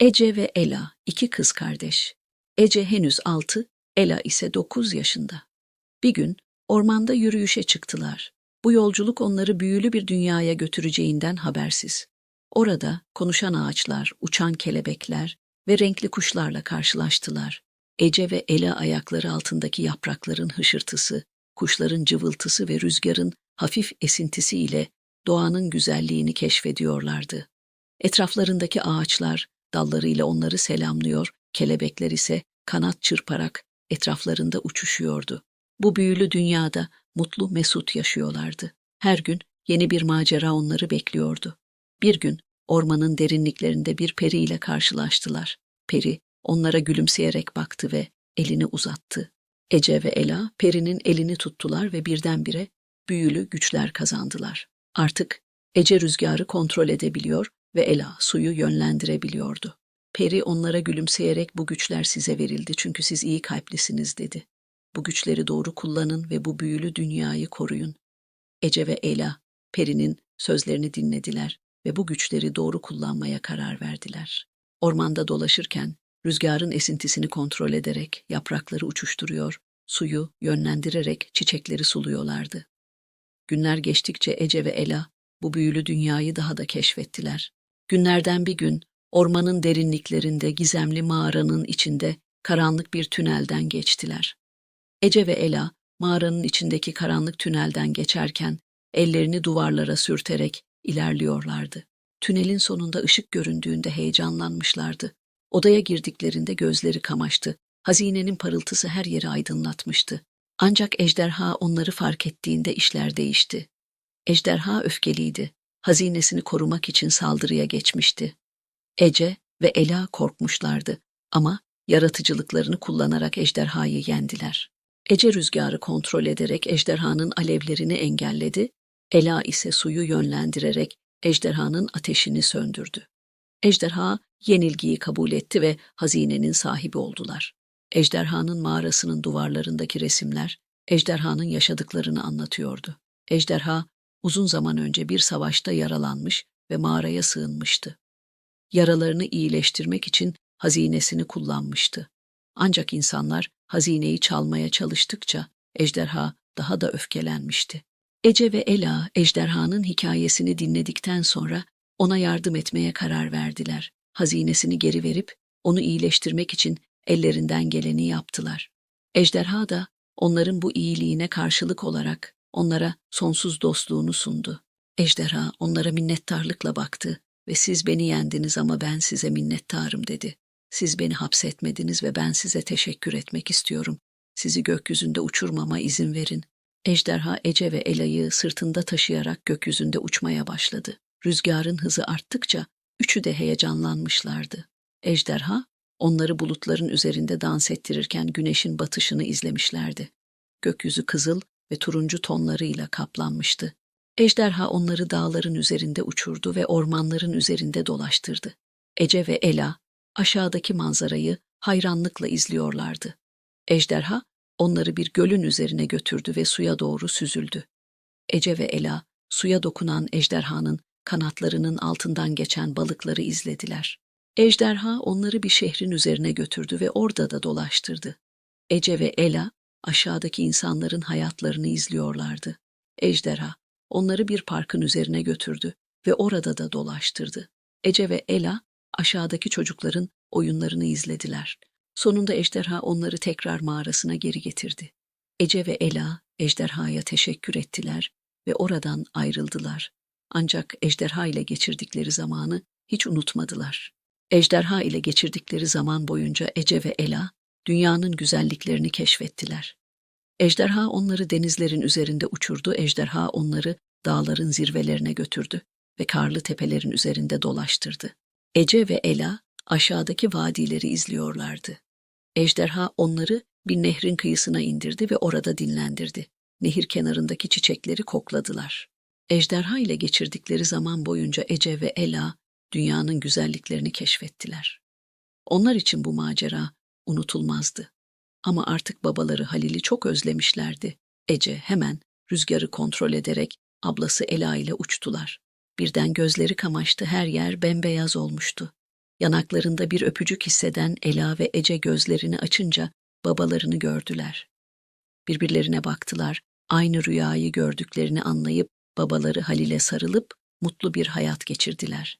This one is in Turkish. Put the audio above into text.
Ece ve Ela, iki kız kardeş. Ece henüz altı, Ela ise dokuz yaşında. Bir gün ormanda yürüyüşe çıktılar. Bu yolculuk onları büyülü bir dünyaya götüreceğinden habersiz. Orada konuşan ağaçlar, uçan kelebekler ve renkli kuşlarla karşılaştılar. Ece ve Ela ayakları altındaki yaprakların hışırtısı, kuşların cıvıltısı ve rüzgarın hafif esintisiyle doğanın güzelliğini keşfediyorlardı. Etraflarındaki ağaçlar dallarıyla onları selamlıyor, kelebekler ise kanat çırparak etraflarında uçuşuyordu. Bu büyülü dünyada mutlu mesut yaşıyorlardı. Her gün yeni bir macera onları bekliyordu. Bir gün ormanın derinliklerinde bir peri ile karşılaştılar. Peri onlara gülümseyerek baktı ve elini uzattı. Ece ve Ela perinin elini tuttular ve birdenbire büyülü güçler kazandılar. Artık Ece rüzgarı kontrol edebiliyor ve Ela suyu yönlendirebiliyordu. Peri onlara gülümseyerek bu güçler size verildi çünkü siz iyi kalplisiniz dedi. Bu güçleri doğru kullanın ve bu büyülü dünyayı koruyun. Ece ve Ela, Peri'nin sözlerini dinlediler ve bu güçleri doğru kullanmaya karar verdiler. Ormanda dolaşırken rüzgarın esintisini kontrol ederek yaprakları uçuşturuyor, suyu yönlendirerek çiçekleri suluyorlardı. Günler geçtikçe Ece ve Ela bu büyülü dünyayı daha da keşfettiler. Günlerden bir gün ormanın derinliklerinde gizemli mağaranın içinde karanlık bir tünelden geçtiler. Ece ve Ela mağaranın içindeki karanlık tünelden geçerken ellerini duvarlara sürterek ilerliyorlardı. Tünelin sonunda ışık göründüğünde heyecanlanmışlardı. Odaya girdiklerinde gözleri kamaştı. Hazinenin parıltısı her yeri aydınlatmıştı. Ancak ejderha onları fark ettiğinde işler değişti. Ejderha öfkeliydi. Hazinesini korumak için saldırıya geçmişti. Ece ve Ela korkmuşlardı ama yaratıcılıklarını kullanarak ejderhayı yendiler. Ece rüzgarı kontrol ederek ejderhanın alevlerini engelledi, Ela ise suyu yönlendirerek ejderhanın ateşini söndürdü. Ejderha yenilgiyi kabul etti ve hazinenin sahibi oldular. Ejderhanın mağarasının duvarlarındaki resimler, ejderhanın yaşadıklarını anlatıyordu. Ejderha, uzun zaman önce bir savaşta yaralanmış ve mağaraya sığınmıştı. Yaralarını iyileştirmek için hazinesini kullanmıştı. Ancak insanlar hazineyi çalmaya çalıştıkça ejderha daha da öfkelenmişti. Ece ve Ela ejderhanın hikayesini dinledikten sonra ona yardım etmeye karar verdiler. Hazinesini geri verip onu iyileştirmek için ellerinden geleni yaptılar. Ejderha da onların bu iyiliğine karşılık olarak onlara sonsuz dostluğunu sundu. Ejderha onlara minnettarlıkla baktı ve siz beni yendiniz ama ben size minnettarım dedi. Siz beni hapsetmediniz ve ben size teşekkür etmek istiyorum. Sizi gökyüzünde uçurmama izin verin. Ejderha Ece ve Ela'yı sırtında taşıyarak gökyüzünde uçmaya başladı. Rüzgarın hızı arttıkça üçü de heyecanlanmışlardı. Ejderha onları bulutların üzerinde dans ettirirken güneşin batışını izlemişlerdi. Gökyüzü kızıl ve turuncu tonlarıyla kaplanmıştı. Ejderha onları dağların üzerinde uçurdu ve ormanların üzerinde dolaştırdı. Ece ve Ela aşağıdaki manzarayı hayranlıkla izliyorlardı. Ejderha onları bir gölün üzerine götürdü ve suya doğru süzüldü. Ece ve Ela suya dokunan ejderhanın kanatlarının altından geçen balıkları izlediler. Ejderha onları bir şehrin üzerine götürdü ve orada da dolaştırdı. Ece ve Ela aşağıdaki insanların hayatlarını izliyorlardı. Ejderha onları bir parkın üzerine götürdü ve orada da dolaştırdı. Ece ve Ela aşağıdaki çocukların oyunlarını izlediler. Sonunda ejderha onları tekrar mağarasına geri getirdi. Ece ve Ela ejderhaya teşekkür ettiler ve oradan ayrıldılar. Ancak ejderha ile geçirdikleri zamanı hiç unutmadılar. Ejderha ile geçirdikleri zaman boyunca Ece ve Ela dünyanın güzelliklerini keşfettiler. Ejderha onları denizlerin üzerinde uçurdu, ejderha onları dağların zirvelerine götürdü ve karlı tepelerin üzerinde dolaştırdı. Ece ve Ela aşağıdaki vadileri izliyorlardı. Ejderha onları bir nehrin kıyısına indirdi ve orada dinlendirdi. Nehir kenarındaki çiçekleri kokladılar. Ejderha ile geçirdikleri zaman boyunca Ece ve Ela dünyanın güzelliklerini keşfettiler. Onlar için bu macera unutulmazdı. Ama artık babaları Halil'i çok özlemişlerdi. Ece hemen rüzgarı kontrol ederek ablası Ela ile uçtular. Birden gözleri kamaştı, her yer bembeyaz olmuştu. Yanaklarında bir öpücük hisseden Ela ve Ece gözlerini açınca babalarını gördüler. Birbirlerine baktılar, aynı rüyayı gördüklerini anlayıp babaları Halil'e sarılıp mutlu bir hayat geçirdiler.